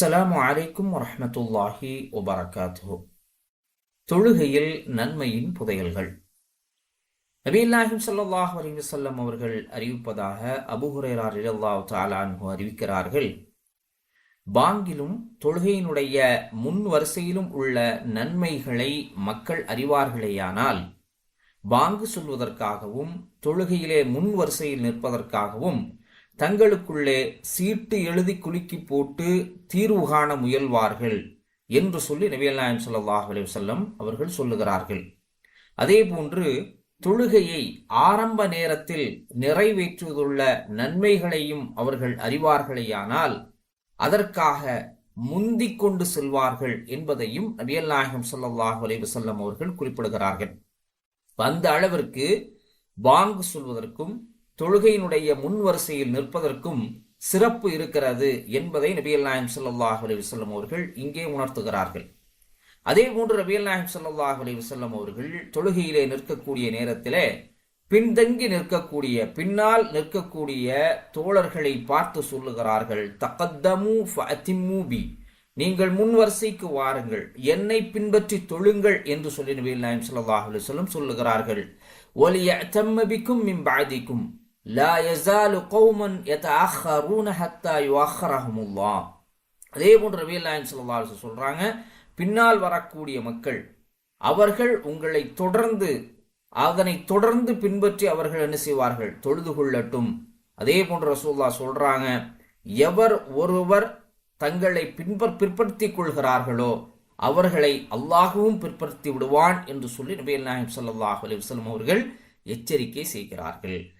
அஸ்ஸலாமு அலைக்கும் வரமத்துல்லாஹி வபரகாத்துஹு. தொழுகையில் நன்மையின் புதையல்கள். நபீல்லாஹிம் சல்லாஹ் அலிவசல்லம் அவர்கள் அறிவிப்பதாக அபுஹுரேரார் ஹுரைரா ரலியல்லாஹு அறிவிக்கிறார்கள். பாங்கிலும் தொழுகையினுடைய முன் வரிசையிலும் உள்ள நன்மைகளை மக்கள் அறிவார்களேயானால் பாங்கு சொல்வதற்காகவும் தொழுகையிலே முன் வரிசையில் நிற்பதற்காகவும் தங்களுக்குள்ளே சீட்டு எழுதி குலுக்கி போட்டு தீர்வு காண முயல்வார்கள் என்று சொல்லி நபியல் நாயம் ஸல்லல்லாஹு அலைஹி அவர்கள் சொல்லுகிறார்கள். அதே போன்று தொழுகையை ஆரம்ப நேரத்தில் நிறைவேற்றுவதுள்ள நன்மைகளையும் அவர்கள் அறிவார்களேயானால் அதற்காக முந்திக் கொண்டு செல்வார்கள் என்பதையும் நபியல் நாயகம் ஸல்லல்லாஹு அலைஹி அவர்கள் குறிப்பிடுகிறார்கள். அந்த அளவிற்கு பாங்கு சொல்வதற்கும் தொழுகையினுடைய முன் வரிசையில் நிற்பதற்கும் சிறப்பு இருக்கிறது என்பதை நபியல் நாயம் சல்லாஹ் அலி வஸல்லம் அவர்கள் இங்கே உணர்த்துகிறார்கள். அதே போன்று நபியல் நாயம் சல்லாஹ் அலி வஸல்லம் அவர்கள் தொழுகையிலே நிற்கக்கூடிய நேரத்திலே பின்தங்கி நிற்கக்கூடிய பின்னால் நிற்கக்கூடிய தோழர்களை பார்த்து சொல்லுகிறார்கள் தகத்தமு ஃபஅத்திம்மு பி. நீங்கள் முன் வரிசைக்கு வாருங்கள் என்னை பின்பற்றி தொழுங்கள் என்று சொல்லி நபியல் நாயம் சல்லாஹ் அலி சொல்லும் சொல்லுகிறார்கள். ஒலிய தம்மபிக்கும் மிம்பாதிக்கும் லா எசாலு கௌமன் எத அஹ்ரூன ஹத்தா யு அதே போன்ற ரவியல்லாயின் சொல்லா சொல்கிறாங்க பின்னால் வரக்கூடிய மக்கள் அவர்கள் உங்களை தொடர்ந்து அதனை தொடர்ந்து பின்பற்றி அவர்கள் என்ன செய்வார்கள்? தொழுது கொள்ளட்டும். அதே போன்ற ரசூல்லா சொல்கிறாங்க எவர் ஒருவர் தங்களை பின்பற் பிற்படுத்தி கொள்கிறார்களோ அவர்களை அல்லாஹுவும் பிற்படுத்தி விடுவான் என்று சொல்லி நபி நாயம் சல்லாஹ் அலி வஸ்லம் அவர்கள் எச்சரிக்கை செய்கிறார்கள்.